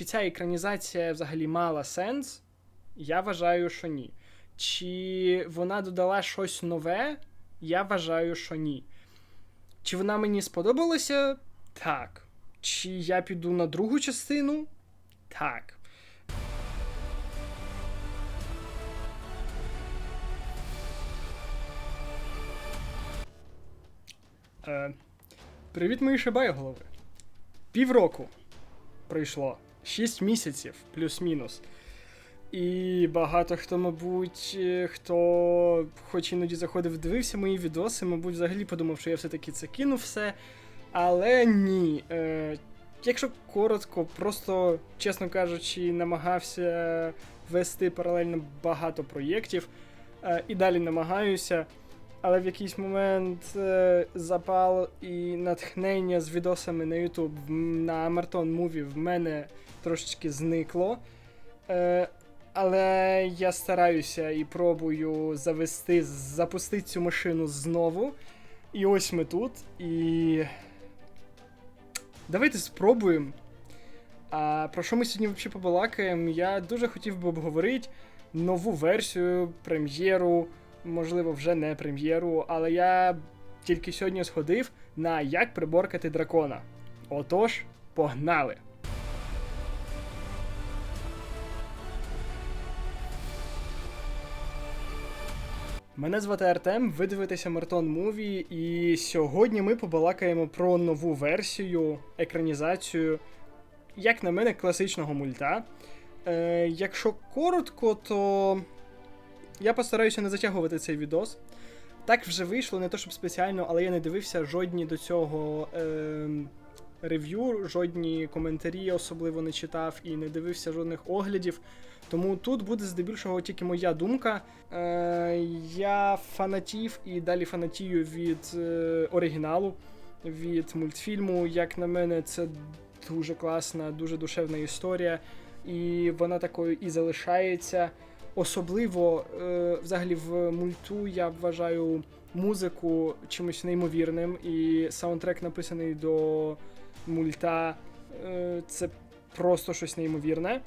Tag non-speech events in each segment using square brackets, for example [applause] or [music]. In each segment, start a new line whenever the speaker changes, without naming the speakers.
Чи ця екранізація взагалі мала сенс? Я вважаю, що ні. Чи вона додала щось нове? Я вважаю, що ні. Чи вона мені сподобалася? Так. Чи я піду на другу частину? Так. Е, привіт, мої шибайголови. Півроку пройшло. Шість місяців, плюс-мінус. І багато хто, мабуть, е, хто хоч іноді заходив, дивився мої відоси, мабуть, взагалі подумав, що я все-таки це кинув все. Але ні. Е, якщо коротко, просто, чесно кажучи, намагався вести паралельно багато проєктів. Е, і далі намагаюся. Але в якийсь момент е, запал і натхнення з відосами на YouTube на Мартон Муві в мене трошечки зникло. Е, але я стараюся і пробую завести, запустити цю машину знову. І ось ми тут. І. Давайте спробуємо. А про що ми сьогодні взагалі побалакаємо? Я дуже хотів би обговорити нову версію, прем'єру, можливо, вже не прем'єру, але я тільки сьогодні сходив на як приборкати дракона. Отож, погнали! Мене звати Артем, ви дивитеся Мартон Муві, і сьогодні ми побалакаємо про нову версію, екранізацію, як на мене, класичного мульта. Е, якщо коротко, то я постараюся не затягувати цей відос. Так вже вийшло, не то щоб спеціально, але я не дивився жодні до цього е, рев'ю, жодні коментарі особливо не читав і не дивився жодних оглядів. Тому тут буде здебільшого тільки моя думка. Е, я фанатів і далі фанатію від е, оригіналу, від мультфільму. Як на мене, це дуже класна, дуже душевна історія, і вона такою і залишається. Особливо, е, взагалі, в мульту я вважаю музику чимось неймовірним, і саундтрек, написаний до мульта, е, це просто щось неймовірне.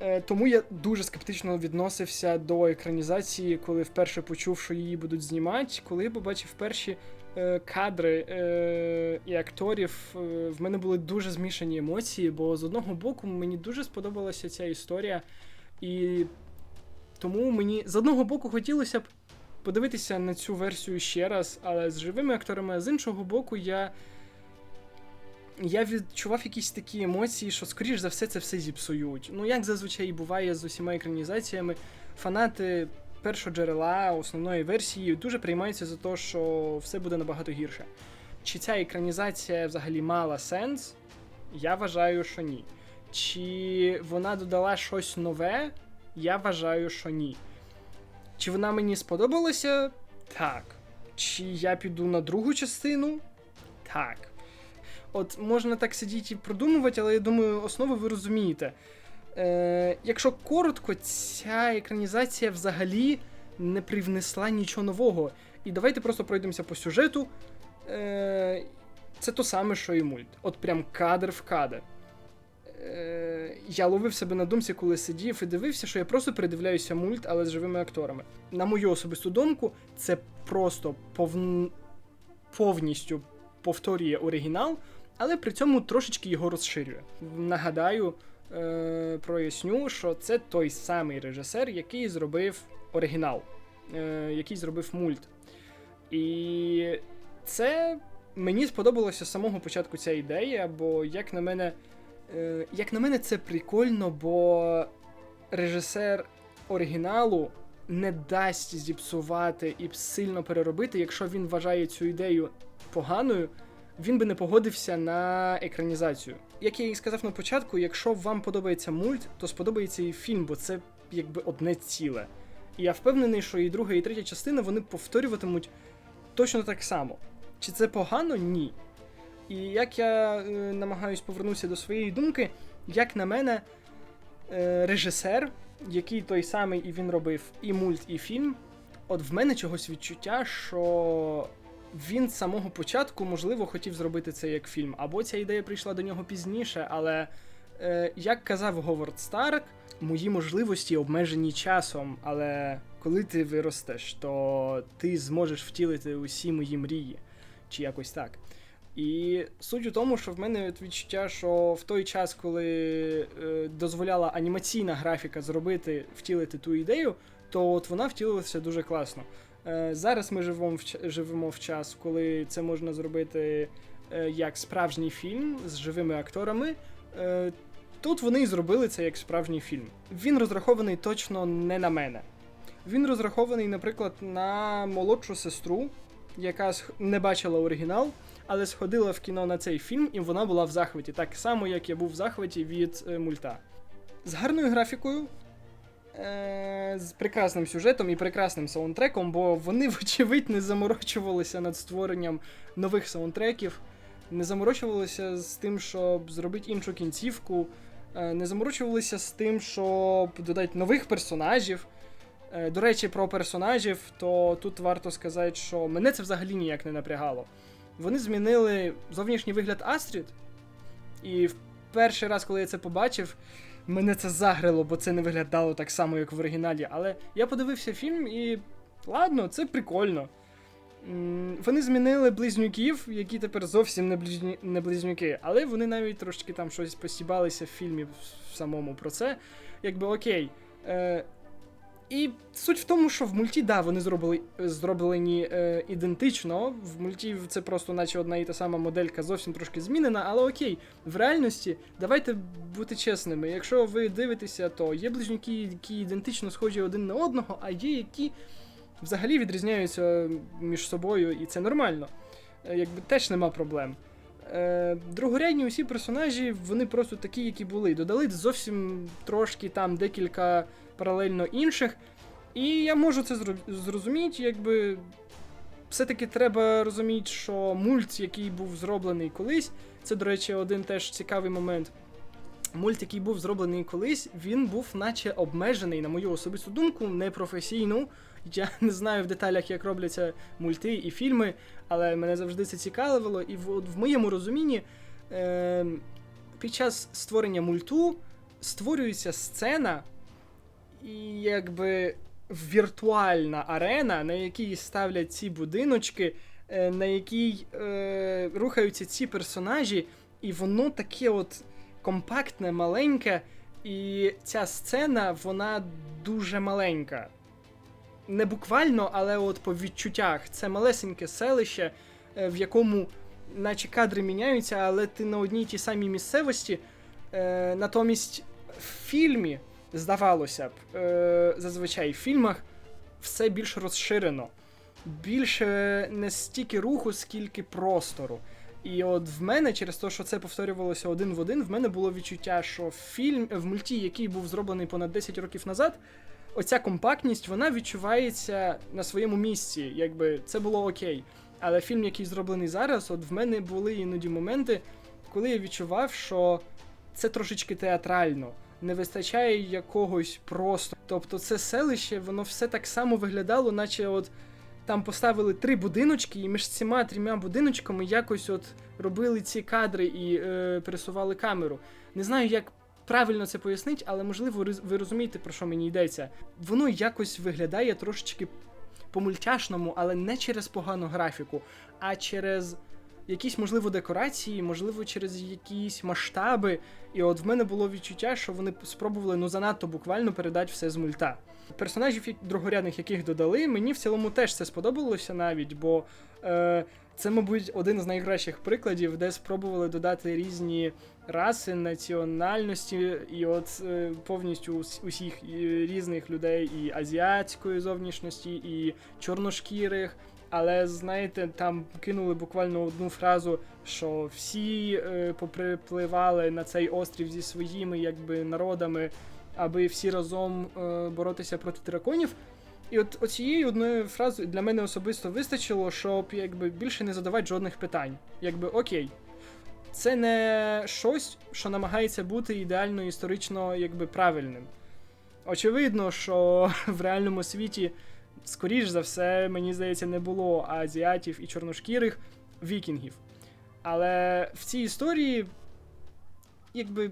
Е, Тому я дуже скептично відносився до екранізації, коли вперше почув, що її будуть знімати. Коли побачив перші е, кадри е, і акторів, е, в мене були дуже змішані емоції, бо з одного боку мені дуже сподобалася ця історія, і тому мені з одного боку хотілося б подивитися на цю версію ще раз, але з живими акторами, а з іншого боку, я. Я відчував якісь такі емоції, що, скоріш за все, це все зіпсують. Ну, як зазвичай і буває з усіма екранізаціями, фанати першого джерела, основної версії, дуже приймаються за те, що все буде набагато гірше. Чи ця екранізація взагалі мала сенс? Я вважаю, що ні. Чи вона додала щось нове? Я вважаю, що ні. Чи вона мені сподобалася? Так. Чи я піду на другу частину? Так. От можна так сидіти і продумувати, але я думаю, основи ви розумієте. Е, якщо коротко, ця екранізація взагалі не привнесла нічого нового. І давайте просто пройдемося по сюжету. Е, це то саме, що і мульт. От прям кадр в кадр. Е, я ловив себе на думці, коли сидів і дивився, що я просто передивляюся мульт, але з живими акторами. На мою особисту думку, це просто повн... повністю повторює оригінал, але при цьому трошечки його розширює. Нагадаю, е, проясню, що це той самий режисер, який зробив оригінал, е, який зробив мульт. І це мені сподобалося з самого початку ця ідея, бо, як на мене, як на мене, це прикольно, бо режисер оригіналу не дасть зіпсувати і сильно переробити, якщо він вважає цю ідею поганою, він би не погодився на екранізацію. Як я і сказав на початку, якщо вам подобається мульт, то сподобається і фільм, бо це якби одне ціле. І я впевнений, що і друга, і третя частина вони повторюватимуть точно так само. Чи це погано? Ні. І як я е, намагаюсь повернутися до своєї думки, як на мене, е, режисер, який той самий і він робив і мульт, і фільм, от в мене чогось відчуття, що він з самого початку, можливо, хотів зробити це як фільм, або ця ідея прийшла до нього пізніше, але Е, як казав Говард Старк, мої можливості обмежені часом, але коли ти виростеш, то ти зможеш втілити усі мої мрії, чи якось так. І суть у тому, що в мене відчуття, що в той час, коли е, дозволяла анімаційна графіка зробити, втілити ту ідею, то от вона втілилася дуже класно. Е, зараз ми живемо в, живемо в час, коли це можна зробити е, як справжній фільм з живими акторами. Тут вони і зробили це як справжній фільм. Він розрахований точно не на мене. Він розрахований, наприклад, на молодшу сестру, яка не бачила оригінал, але сходила в кіно на цей фільм, і вона була в захваті, так само, як я був в захваті від е, мульта. З гарною графікою, е, з прекрасним сюжетом і прекрасним саундтреком, бо вони, [laughs] вочевидь, не заморочувалися над створенням нових саундтреків, не заморочувалися з тим, щоб зробити іншу кінцівку, е, не заморочувалися з тим, щоб додати нових персонажів. До речі, про персонажів, то тут варто сказати, що мене це взагалі ніяк не напрягало. Вони змінили зовнішній вигляд Астрід, і в перший раз, коли я це побачив, мене це загрило, бо це не виглядало так само, як в оригіналі. Але я подивився фільм і. Ладно, це прикольно. Вони змінили близнюків, які тепер зовсім не, близню... не близнюки, але вони навіть трошки там щось постібалися в фільмі в самому про це. Якби окей. Е, і суть в тому, що в мульті, да, вони зробили, зроблені е, ідентично. В мульті це просто наче одна і та сама моделька зовсім трошки змінена, але окей, в реальності давайте бути чесними. Якщо ви дивитеся, то є близнюки, які ідентично схожі один на одного, а є які взагалі відрізняються між собою, і це нормально. Е, Якби теж нема проблем. Е, другорядні усі персонажі, вони просто такі, які були. Додали зовсім трошки там декілька паралельно інших. І я можу це зро- зрозуміти, якби. Все-таки треба розуміти, що мульт, який був зроблений колись, це, до речі, один теж цікавий момент. Мульт, який був зроблений колись, він був наче обмежений, на мою особисту думку, непрофесійну. Я не знаю в деталях, як робляться мульти і фільми, але мене завжди це цікавило. І в, в моєму розумінні е, під час створення мульту створюється сцена, і якби віртуальна арена, на якій ставлять ці будиночки, е, на якій е, рухаються ці персонажі, і воно таке от компактне, маленьке, і ця сцена, вона дуже маленька. Не буквально, але от по відчуттях. Це малесеньке селище, е, в якому наче кадри міняються, але ти на одній тій самій місцевості. Е, натомість в фільмі, здавалося б, е, зазвичай в фільмах все більш розширено. Більше не стільки руху, скільки простору. І от в мене, через те, що це повторювалося один в один, в мене було відчуття, що фільм в мульті, який був зроблений понад 10 років назад, оця компактність вона відчувається на своєму місці, якби це було окей. Але фільм, який зроблений зараз, от в мене були іноді моменти, коли я відчував, що це трошечки театрально. Не вистачає якогось просто. Тобто, це селище, воно все так само виглядало, наче от там поставили три будиночки, і між цими трьома будиночками якось от робили ці кадри і е, пересували камеру. Не знаю, як правильно це пояснити, але можливо ви- розумієте, про що мені йдеться. Воно якось виглядає трошечки по-мультяшному, але не через погану графіку, а через якісь, можливо, декорації, можливо, через якісь масштаби. І от в мене було відчуття, що вони спробували ну занадто буквально передати все з мульта. Персонажів другорядних, яких додали, мені в цілому теж це сподобалося навіть, бо е, це, мабуть, один з найкращих прикладів, де спробували додати різні раси, національності, і от е, повністю ус- усіх різних людей, і азіатської зовнішності, і чорношкірих. Але знаєте, там кинули буквально одну фразу, що всі е, поприпливали на цей острів зі своїми якби народами, аби всі разом е, боротися проти драконів. І от оцією одною фразою для мене особисто вистачило, щоб якби більше не задавати жодних питань. Якби окей, це не щось, що намагається бути ідеально історично якби правильним. Очевидно, що в реальному світі, скоріш за все, мені здається, не було азіатів і чорношкірих вікінгів. Але в цій історії, якби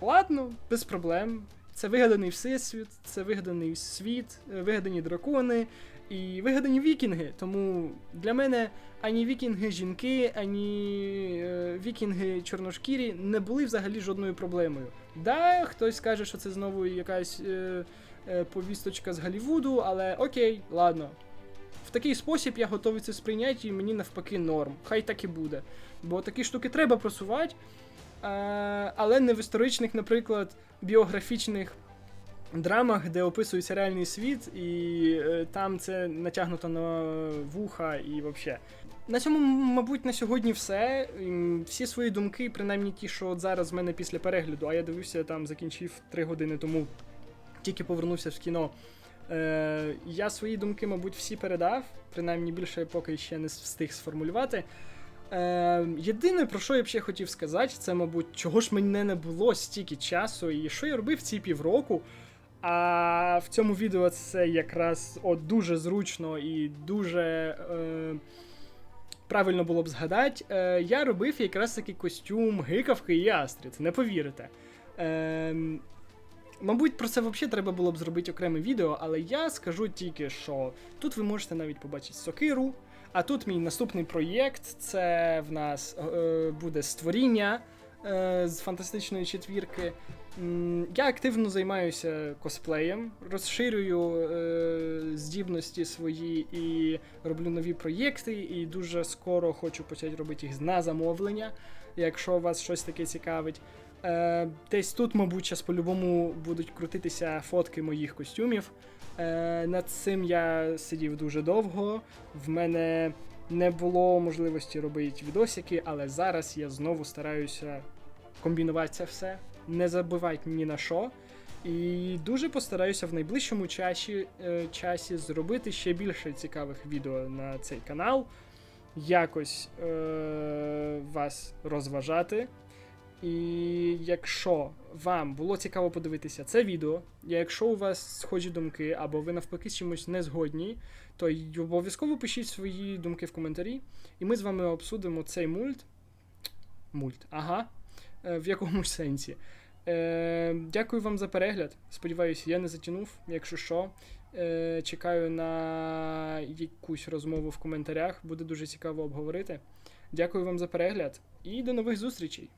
ладно, без проблем. Це вигаданий всесвіт, це вигаданий світ, е, вигадані дракони і вигадані вікінги. Тому для мене ані вікінги жінки, ані е, вікінги чорношкірі не були взагалі жодною проблемою. Да, хтось скаже, що це знову якась е, е, повісточка з Голлівуду, але окей, ладно. В такий спосіб я готовий це сприйняти, і мені навпаки норм. Хай так і буде. Бо такі штуки треба просувати, але не в історичних, наприклад, біографічних драмах, де описується реальний світ, і е, там це натягнуто на вуха і взагалі. На цьому, мабуть, на сьогодні все. Всі свої думки, принаймні ті, що от зараз в мене після перегляду, а я дивився там, закінчив 3 години тому, тільки повернувся з кіно. Е, я свої думки, мабуть, всі передав, принаймні більше поки ще не встиг сформулювати. Е, єдине, про що я б ще хотів сказати, це, мабуть, чого ж мене не було стільки часу, і що я робив ці півроку. А в цьому відео це якраз от дуже зручно і дуже е, правильно було б згадати. Е, я робив якраз такий костюм гикавки і Астрід, не повірите. Е, Мабуть, про це взагалі треба було б зробити окреме відео, але я скажу тільки, що тут ви можете навіть побачити сокиру. А тут мій наступний проєкт це в нас е, буде створіння е, з фантастичної четвірки. Я активно займаюся косплеєм, розширюю е, здібності свої і роблю нові проєкти, і дуже скоро хочу почати робити їх на замовлення, якщо вас щось таке цікавить. Е, десь тут, мабуть, зараз по-любому будуть крутитися фотки моїх костюмів. Е, над цим я сидів дуже довго. В мене не було можливості робити відосики, але зараз я знову стараюся комбінувати це все, не забивати ні на що. І дуже постараюся в найближчому часі, е, часі зробити ще більше цікавих відео на цей канал, якось е- вас розважати. І якщо вам було цікаво подивитися це відео, якщо у вас схожі думки, або ви навпаки з чимось не згодні, то обов'язково пишіть свої думки в коментарі, і ми з вами обсудимо цей мульт. Мульт, ага. е, В якомусь сенсі. Е, дякую вам за перегляд. Сподіваюся, я не затягнув. Якщо що, е, чекаю на якусь розмову в коментарях. Буде дуже цікаво обговорити. Дякую вам за перегляд і до нових зустрічей!